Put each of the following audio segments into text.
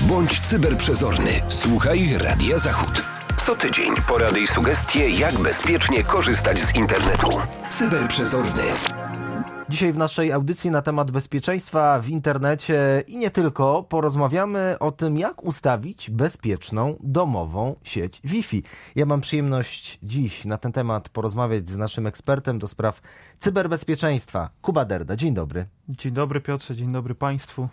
Bądź cyberprzezorny. Słuchaj Radia Zachód. Co tydzień porady i sugestie, jak bezpiecznie korzystać z internetu. Cyberprzezorny. Dzisiaj w naszej audycji na temat bezpieczeństwa w internecie i nie tylko porozmawiamy o tym, jak ustawić bezpieczną domową sieć Wi-Fi. Ja mam przyjemność dziś na ten temat porozmawiać z naszym ekspertem do spraw cyberbezpieczeństwa, Kuba Derda. Dzień dobry. Dzień dobry Piotrze, dzień dobry Państwu.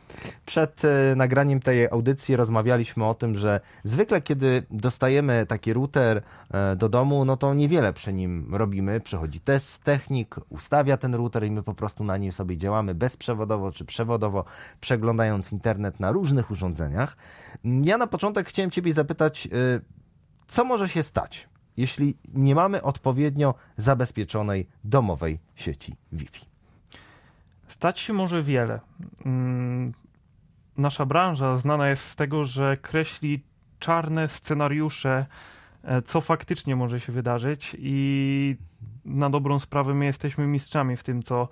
Przed e, nagraniem tej audycji rozmawialiśmy o tym, że zwykle kiedy dostajemy taki router e, do domu, no to niewiele przy nim robimy. Przychodzi test technik, ustawia ten router i my po prostu na nim sobie działamy bezprzewodowo czy przewodowo, przeglądając internet na różnych urządzeniach. Ja na początek chciałem Ciebie zapytać, e, co może się stać, jeśli nie mamy odpowiednio zabezpieczonej domowej sieci Wi-Fi? Stać się może wiele. Mm, Nasza branża znana jest z tego, że kreśli czarne scenariusze, e, co faktycznie może się wydarzyć i na dobrą sprawę my jesteśmy mistrzami w tym, co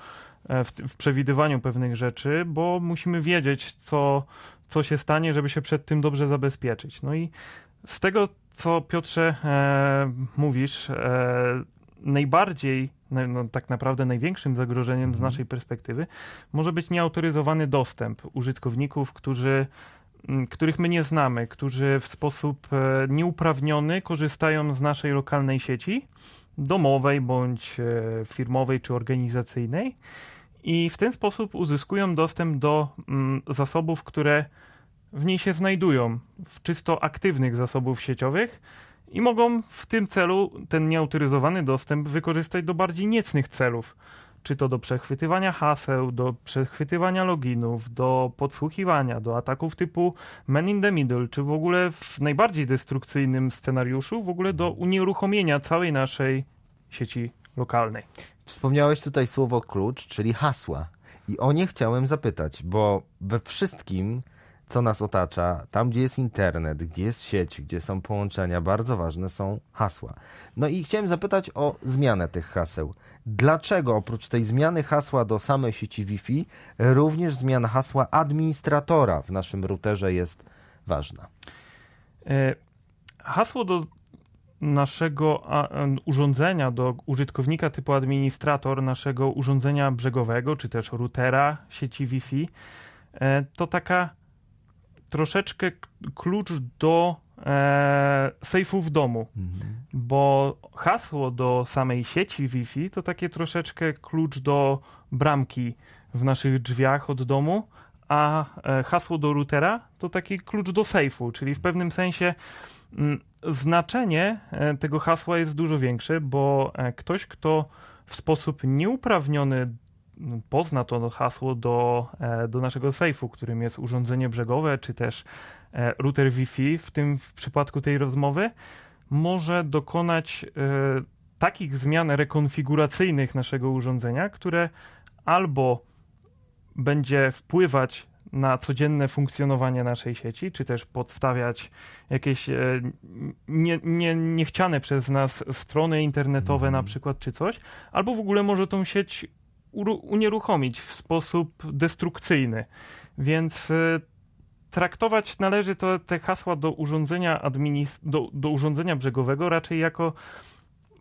w, w przewidywaniu pewnych rzeczy, bo musimy wiedzieć, co, co się stanie, żeby się przed tym dobrze zabezpieczyć. No i z tego, co Piotrze e, mówisz, e, najbardziej, no, no, tak naprawdę największym zagrożeniem z naszej perspektywy może być nieautoryzowany dostęp użytkowników, którzy, których my nie znamy, którzy w sposób e, nieuprawniony korzystają z naszej lokalnej sieci domowej bądź e, firmowej czy organizacyjnej i w ten sposób uzyskują dostęp do mm, zasobów, które w niej się znajdują, w czysto aktywnych zasobów sieciowych i mogą w tym celu ten nieautoryzowany dostęp wykorzystać do bardziej niecnych celów. Czy to do przechwytywania haseł, do przechwytywania loginów, do podsłuchiwania, do ataków typu man in the middle, czy w ogóle w najbardziej destrukcyjnym scenariuszu, w ogóle do unieruchomienia całej naszej sieci lokalnej. Wspomniałeś tutaj słowo klucz, czyli hasła. I o nie chciałem zapytać, bo we wszystkim, co nas otacza, tam gdzie jest internet, gdzie jest sieć, gdzie są połączenia, bardzo ważne są hasła. No i chciałem zapytać o zmianę tych haseł. Dlaczego oprócz tej zmiany hasła do samej sieci Wi-Fi, również zmiana hasła administratora w naszym routerze jest ważna? E, Hasło do naszego urządzenia, do użytkownika typu administrator naszego urządzenia brzegowego, czy też routera sieci Wi-Fi, e, to taka troszeczkę klucz do e, w domu, bo hasło do samej sieci Wi-Fi to takie troszeczkę klucz do bramki w naszych drzwiach od domu, a e, hasło do routera to taki klucz do sejfu, czyli w pewnym sensie mm, znaczenie e, tego hasła jest dużo większe, bo e, ktoś, kto w sposób nieuprawniony pozna to hasło do, e, do naszego sejfu, którym jest urządzenie brzegowe, czy też e, router Wi-Fi, w tym w przypadku tej rozmowy, może dokonać e, takich zmian rekonfiguracyjnych naszego urządzenia, które albo będzie wpływać na codzienne funkcjonowanie naszej sieci, czy też podstawiać jakieś nie, nie, niechciane przez nas strony internetowe na przykład, czy coś, albo w ogóle może tą sieć unieruchomić w sposób destrukcyjny. Więc e, traktować należy to, te hasła do urządzenia, do, do urządzenia brzegowego raczej jako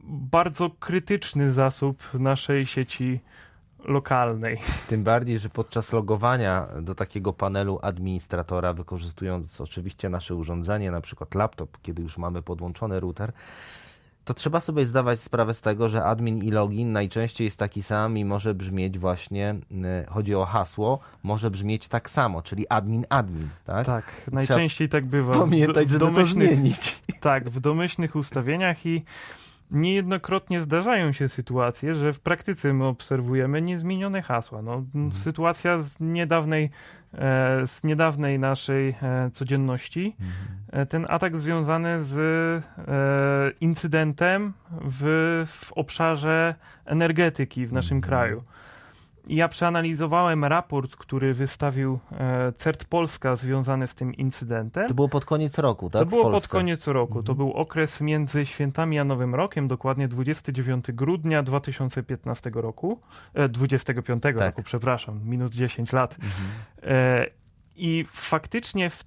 bardzo krytyczny zasób naszej sieci lokalnej. Tym bardziej, że podczas logowania do takiego panelu administratora, wykorzystując oczywiście nasze urządzenie, na przykład laptop, kiedy już mamy podłączony router, to trzeba sobie zdawać sprawę z tego, że admin i login najczęściej jest taki sam i może brzmieć właśnie, y, chodzi o hasło, może brzmieć tak samo, czyli admin, admin, tak? Tak, najczęściej tak bywa. Pamiętać, żeby to zmienić. Tak, w domyślnych ustawieniach i niejednokrotnie zdarzają się sytuacje, że w praktyce my obserwujemy niezmienione hasła. No, m, Sytuacja z niedawnej, e, z niedawnej naszej e, codzienności, e, ten atak związany z incydentem w, w obszarze energetyki w naszym kraju. I Ja przeanalizowałem raport, który wystawił e, CERT Polska związany z tym incydentem. To było pod koniec roku, tak? To było pod koniec roku. To był okres między świętami a Nowym Rokiem, dokładnie 29 grudnia 2015 roku. E, 25 Tak. roku, przepraszam, minus 10 lat. E, I faktycznie w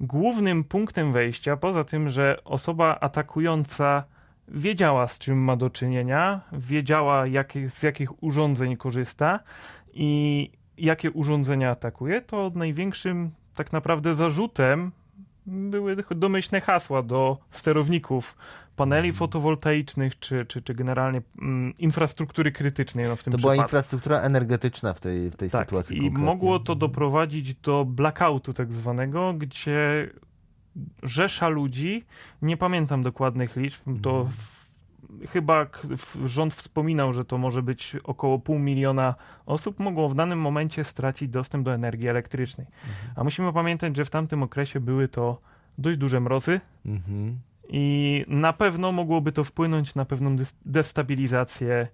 głównym punktem wejścia, poza tym, że osoba atakująca wiedziała z czym ma do czynienia, wiedziała jakie, z jakich urządzeń korzysta i jakie urządzenia atakuje, to największym tak naprawdę zarzutem były domyślne hasła do sterowników paneli fotowoltaicznych, czy, czy, czy generalnie mm, infrastruktury krytycznej no w tym To była przypadku. infrastruktura energetyczna w tej, w tej Tak, sytuacji i konkretnie. mogło to doprowadzić do blackoutu tak zwanego, gdzie rzesza ludzi, nie pamiętam dokładnych liczb, to Mhm. chyba rząd wspominał, że to może być około pół miliona osób, mogło w danym momencie stracić dostęp do energii elektrycznej. Mhm. A musimy pamiętać, że w tamtym okresie były to dość duże mrozy Mhm. i na pewno mogłoby to wpłynąć na pewną destabilizację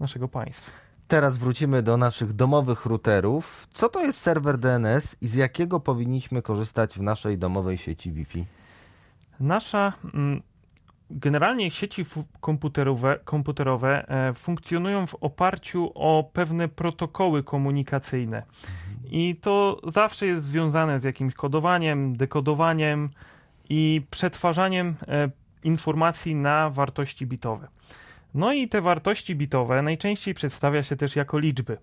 naszego państwa. Teraz wrócimy do naszych domowych routerów. Co to jest serwer DNS i z jakiego powinniśmy korzystać w naszej domowej sieci Wi-Fi? Nasza mm, generalnie sieci komputerowe, komputerowe e, funkcjonują w oparciu o pewne protokoły komunikacyjne. I to zawsze jest związane z jakimś kodowaniem, dekodowaniem i przetwarzaniem e, informacji na wartości bitowe. No i te wartości bitowe najczęściej przedstawia się też jako liczby.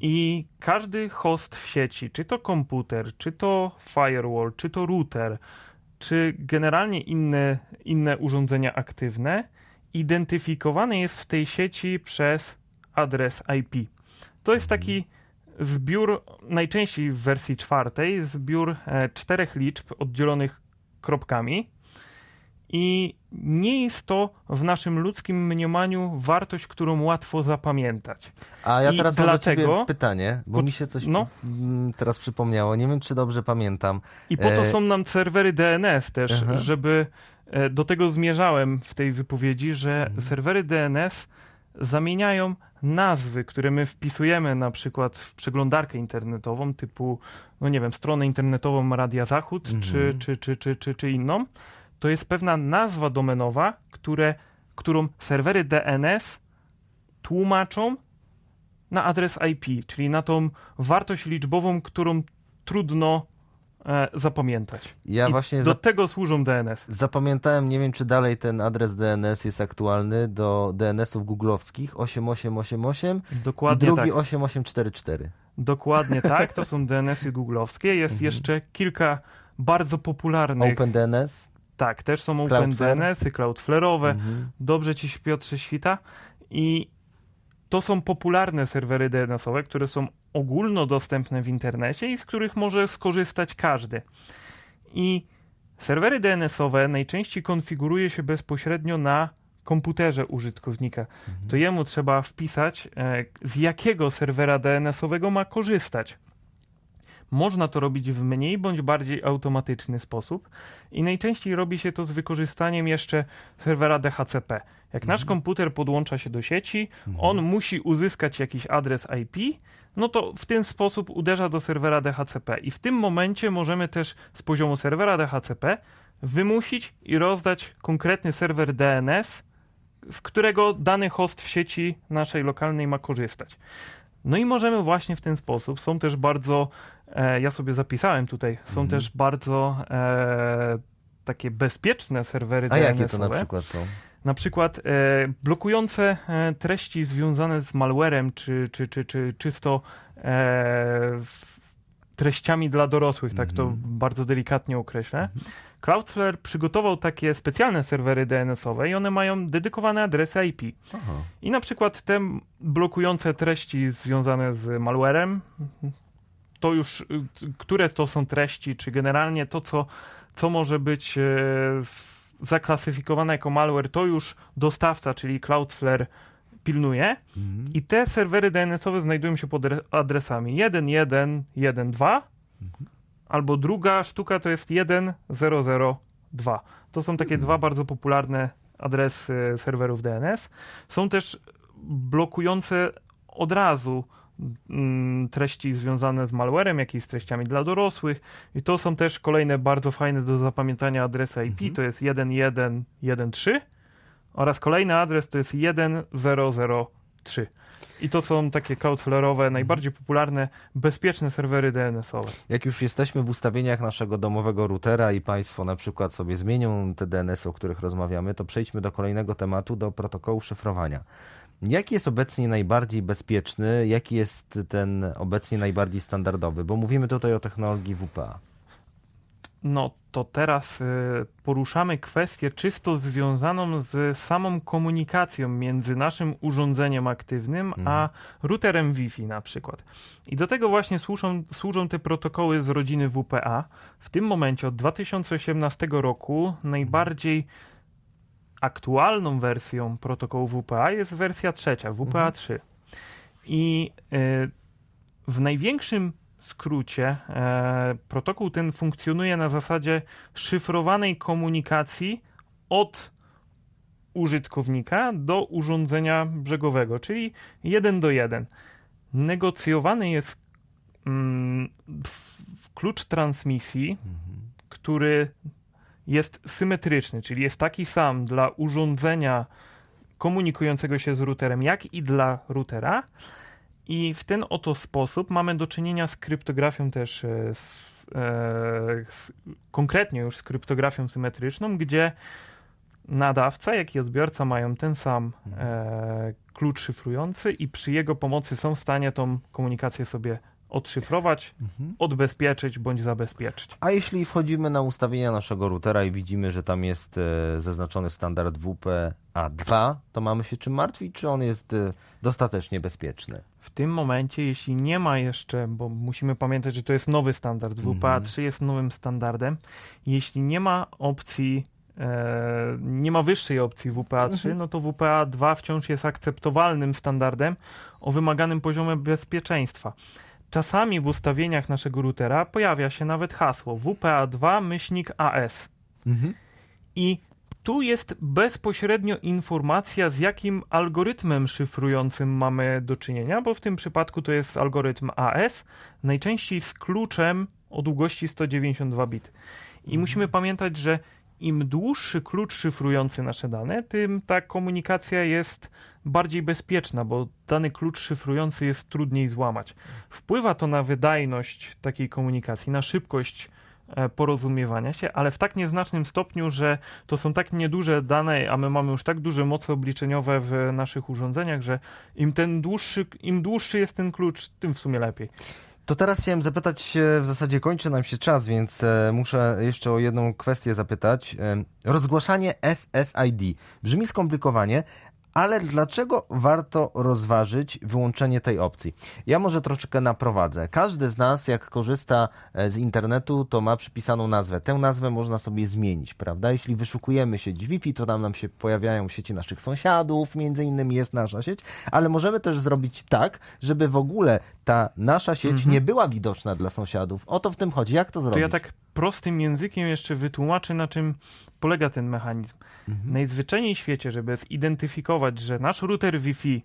I każdy host w sieci, czy to komputer, czy to firewall, czy to router, czy generalnie inne, inne urządzenia aktywne, identyfikowany jest w tej sieci przez adres IP. To jest taki zbiór, najczęściej w wersji czwartej, zbiór e, czterech liczb oddzielonych kropkami. I nie jest to w naszym ludzkim mniemaniu wartość, którą łatwo zapamiętać. A ja I teraz mam ciebie dlatego- pytanie, bo mi się coś no. mm, teraz przypomniało. Nie wiem, czy dobrze pamiętam. I po to E, są nam serwery DNS też, Aha. żeby e, do tego zmierzałem w tej wypowiedzi, że Mhm. serwery DNS zamieniają nazwy, które my wpisujemy na przykład w przeglądarkę internetową typu, no nie wiem, stronę internetową Radia Zachód Mhm. czy, czy, czy, czy, czy, czy inną. To jest pewna nazwa domenowa, które, którą serwery DNS tłumaczą na adres IP, czyli na tą wartość liczbową, którą trudno e, zapamiętać. Ja I właśnie do zap- tego służą DNS. zapamiętałem, nie wiem, czy dalej ten adres DNS jest aktualny do DNS-ów googlowskich 8888 i Dokładnie drugi tak. 8844. Dokładnie tak. To są DNS-y googlowskie. Jest Mhm. jeszcze kilka bardzo popularnych. OpenDNS. Tak, też są Open Cloudflare. DNS-y, Cloudflare'owe. Mhm. Dobrze ci Piotrze świta. I to są popularne serwery DNS-owe, które są ogólnodostępne w internecie i z których może skorzystać każdy. I serwery DNS-owe najczęściej konfiguruje się bezpośrednio na komputerze użytkownika. To jemu trzeba wpisać, e, z jakiego serwera DNS-owego ma korzystać. Można to robić w mniej bądź bardziej automatyczny sposób i najczęściej robi się to z wykorzystaniem jeszcze serwera DHCP. Jak nasz komputer podłącza się do sieci, on musi uzyskać jakiś adres IP, no to w ten sposób uderza do serwera DHCP i w tym momencie możemy też z poziomu serwera DHCP wymusić i rozdać konkretny serwer DNS, z którego dany host w sieci naszej lokalnej ma korzystać. No i możemy właśnie w ten sposób. Są też bardzo, ja sobie zapisałem tutaj, są Mhm. też bardzo e, takie bezpieczne serwery A jakie to na przykład są? Na przykład e, blokujące e, treści związane z malwarem, czy, czy, czy, czy czysto e, treściami dla dorosłych, tak to Mhm. bardzo delikatnie określę. Cloudflare przygotował takie specjalne serwery DNS-owe i one mają dedykowane adresy IP. Aha. I na przykład te blokujące treści związane z malwarem, to już, y, które to są treści, czy generalnie to, co, co może być e, zaklasyfikowane jako malware, to już dostawca, czyli Cloudflare pilnuje. Mhm. I te serwery DNS-owe znajdują się pod re- adresami 1112 albo druga sztuka to jest 1002. To są takie dwa bardzo popularne adresy serwerów DNS. Są też blokujące od razu treści związane z malwarem, jak i z treściami dla dorosłych. I to są też kolejne bardzo fajne do zapamiętania adresy IP. To jest 1113 oraz kolejny adres to jest 1003. 3. I to są takie Cloudflare'owe, najbardziej popularne, bezpieczne serwery DNS-owe. Jak już jesteśmy w ustawieniach naszego domowego routera i Państwo na przykład sobie zmienią te DNS, o których rozmawiamy, to przejdźmy do kolejnego tematu, do protokołu szyfrowania. Jaki jest obecnie najbardziej bezpieczny? Jaki jest ten obecnie najbardziej standardowy? Bo mówimy tutaj o technologii WPA. No to teraz y, poruszamy kwestię czysto związaną z samą komunikacją między naszym urządzeniem aktywnym a routerem Wi-Fi na przykład. I do tego właśnie służą, służą te protokoły z rodziny WPA. W tym momencie od 2018 roku najbardziej aktualną wersją protokołu WPA jest wersja trzecia, WPA 3. I y, w największym skrócie e, protokół ten funkcjonuje na zasadzie szyfrowanej komunikacji od użytkownika do urządzenia brzegowego, czyli jeden do jeden. Negocjowany jest mm, klucz transmisji, który jest symetryczny, czyli jest taki sam dla urządzenia komunikującego się z routerem, jak i dla routera. I w ten oto sposób mamy do czynienia z kryptografią też, e, z, e, z, konkretnie już z kryptografią symetryczną, gdzie nadawca, jak i odbiorca mają ten sam e, klucz szyfrujący i przy jego pomocy są w stanie tą komunikację sobie odszyfrować, odbezpieczyć bądź zabezpieczyć. A jeśli wchodzimy na ustawienia naszego routera i widzimy, że tam jest e, zaznaczony standard WPA2, to mamy się czym martwić, czy on jest e, dostatecznie bezpieczny? W tym momencie, jeśli nie ma jeszcze, bo musimy pamiętać, że to jest nowy standard, WPA3 jest nowym standardem, jeśli nie ma opcji, e, nie ma wyższej opcji WPA3, no to WPA2 wciąż jest akceptowalnym standardem o wymaganym poziomie bezpieczeństwa. Czasami w ustawieniach naszego routera pojawia się nawet hasło WPA2 myślnik AS. I tu jest bezpośrednio informacja, z jakim algorytmem szyfrującym mamy do czynienia, bo w tym przypadku to jest algorytm AS, najczęściej z kluczem o długości 192 bit. I musimy pamiętać, że im dłuższy klucz szyfrujący nasze dane, tym ta komunikacja jest bardziej bezpieczna, bo dany klucz szyfrujący jest trudniej złamać. Wpływa to na wydajność takiej komunikacji, na szybkość e, porozumiewania się, ale w tak nieznacznym stopniu, że to są tak nieduże dane, a my mamy już tak duże moce obliczeniowe w naszych urządzeniach, że im ten dłuższy, im dłuższy jest ten klucz, tym w sumie lepiej. To teraz chciałem zapytać, w zasadzie kończy nam się czas, więc e, muszę jeszcze o jedną kwestię zapytać. E, Rozgłaszanie SSID. Brzmi skomplikowanie, ale dlaczego warto rozważyć wyłączenie tej opcji? Ja może troszeczkę naprowadzę. Każdy z nas, jak korzysta e, z internetu, to ma przypisaną nazwę. Tę nazwę można sobie zmienić, prawda? Jeśli wyszukujemy sieć Wi-Fi, to tam nam się pojawiają sieci naszych sąsiadów, między innymi jest nasza sieć, ale możemy też zrobić tak, żeby w ogóle ta nasza sieć nie była widoczna dla sąsiadów. O to w tym chodzi. Jak to zrobić? To ja tak prostym językiem jeszcze wytłumaczę, na czym polega ten mechanizm. Najzwyczajniej w świecie, żeby zidentyfikować, że nasz router Wi-Fi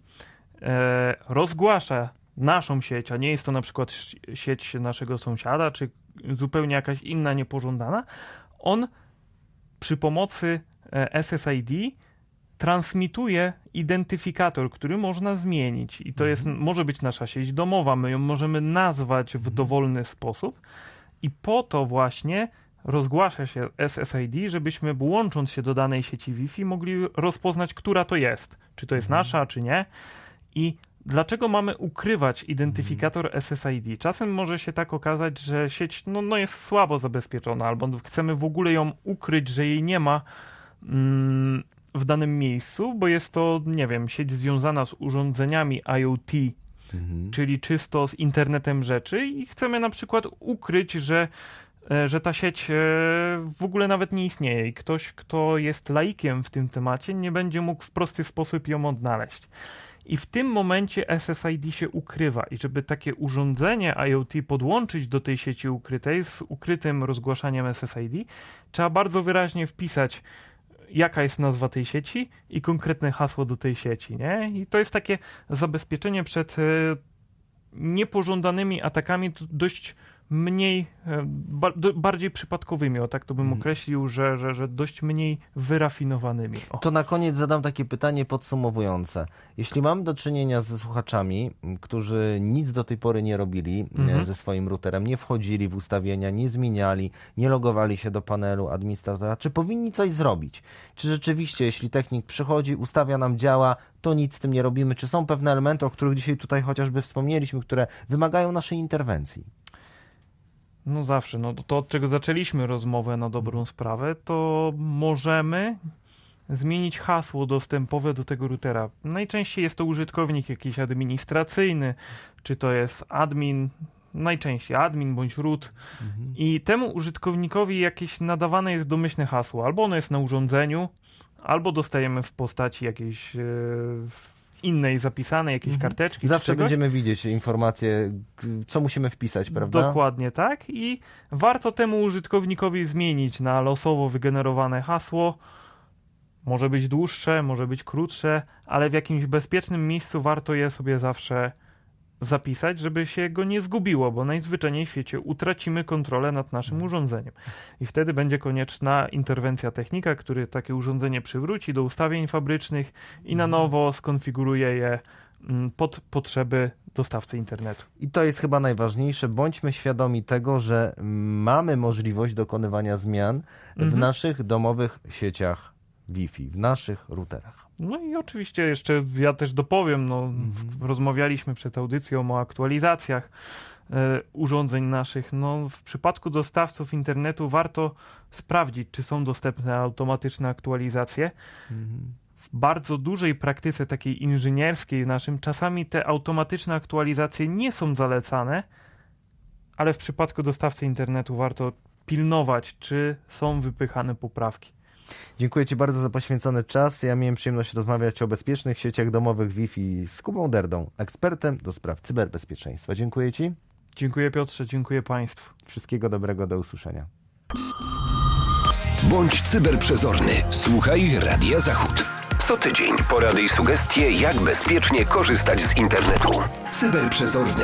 e, rozgłasza naszą sieć, a nie jest to na przykład sieć naszego sąsiada, czy zupełnie jakaś inna niepożądana, on przy pomocy e, SSID transmituje identyfikator, który można zmienić. I to jest, może być nasza sieć domowa, my ją możemy nazwać w dowolny sposób. I po to właśnie rozgłasza się SSID, żebyśmy łącząc się do danej sieci Wi-Fi mogli rozpoznać, która to jest. Czy to jest nasza, czy nie. I dlaczego mamy ukrywać identyfikator SSID? Czasem może się tak okazać, że sieć no, no jest słabo zabezpieczona, albo chcemy w ogóle ją ukryć, że jej nie ma mm, w danym miejscu, bo jest to, nie wiem, sieć związana z urządzeniami IoT, czyli czysto z internetem rzeczy i chcemy na przykład ukryć, że, e, że ta sieć e, w ogóle nawet nie istnieje i ktoś, kto jest laikiem w tym temacie, nie będzie mógł w prosty sposób ją odnaleźć. I w tym momencie SSID się ukrywa. I żeby takie urządzenie IoT podłączyć do tej sieci ukrytej z ukrytym rozgłaszaniem SSID, trzeba bardzo wyraźnie wpisać, jaka jest nazwa tej sieci i konkretne hasło do tej sieci. Nie? I to jest takie zabezpieczenie przed e, niepożądanymi atakami. Dość mniej, e, bardziej przypadkowymi, o tak to bym określił, że, że, że dość mniej wyrafinowanymi. O. To na koniec zadam takie pytanie podsumowujące. Jeśli mamy do czynienia ze słuchaczami, którzy nic do tej pory nie robili Mhm. ze swoim routerem, nie wchodzili w ustawienia, nie zmieniali, nie logowali się do panelu administratora, czy powinni coś zrobić? Czy rzeczywiście, jeśli technik przychodzi, ustawia nam, działa, to nic z tym nie robimy? Czy są pewne elementy, o których dzisiaj tutaj chociażby wspomnieliśmy, które wymagają naszej interwencji? No zawsze, no to, od czego zaczęliśmy rozmowę na dobrą sprawę, to możemy zmienić hasło dostępowe do tego routera. Najczęściej jest to użytkownik jakiś administracyjny, czy to jest admin, najczęściej admin bądź root. I temu użytkownikowi jakieś nadawane jest domyślne hasło, albo ono jest na urządzeniu, albo dostajemy w postaci jakiejś e, innej zapisanej, jakiejś karteczki. czy Zawsze będziemy widzieć informacje, co musimy wpisać, prawda? Dokładnie tak. I warto temu użytkownikowi zmienić na losowo wygenerowane hasło. Może być dłuższe, może być krótsze, ale w jakimś bezpiecznym miejscu warto je sobie zawsze zapisać, żeby się go nie zgubiło, bo najzwyczajniej w świecie utracimy kontrolę nad naszym urządzeniem. I wtedy będzie konieczna interwencja technika, który takie urządzenie przywróci do ustawień fabrycznych i na nowo skonfiguruje je mm, pod potrzeby dostawcy internetu. I to jest chyba najważniejsze. Bądźmy świadomi tego, że mamy możliwość dokonywania zmian w Mhm. naszych domowych sieciach Wi-Fi, w naszych routerach. No i oczywiście jeszcze ja też dopowiem, no, w- rozmawialiśmy przed audycją o aktualizacjach e, urządzeń naszych. No, w przypadku dostawców internetu warto sprawdzić, czy są dostępne automatyczne aktualizacje. W bardzo dużej praktyce takiej inżynierskiej naszym czasami te automatyczne aktualizacje nie są zalecane, ale w przypadku dostawcy internetu warto pilnować, czy są wypychane poprawki. Dziękuję Ci bardzo za poświęcony czas. Ja miałem przyjemność rozmawiać o bezpiecznych sieciach domowych Wi-Fi z Kubą Derdą, ekspertem do spraw cyberbezpieczeństwa. Dziękuję Ci. Dziękuję Piotrze, dziękuję Państwu. Wszystkiego dobrego, do usłyszenia. Bądź cyberprzezorny. Słuchaj Radia Zachód. Co tydzień porady i sugestie, jak bezpiecznie korzystać z internetu. Cyberprzezorny.